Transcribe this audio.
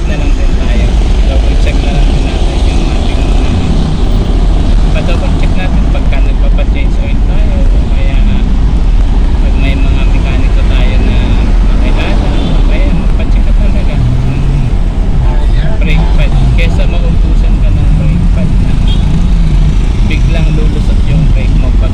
check na lang din tayo. Double check na lang din natin yung ating mga pa double check natin pagka nagpapa-change oil tayo o kaya pag may mga mekaniko tayo na makilala o kaya magpa-check ka talaga ng brake pad kesa maubusan ka ng brake pad na biglang lulusot yung brake mo pag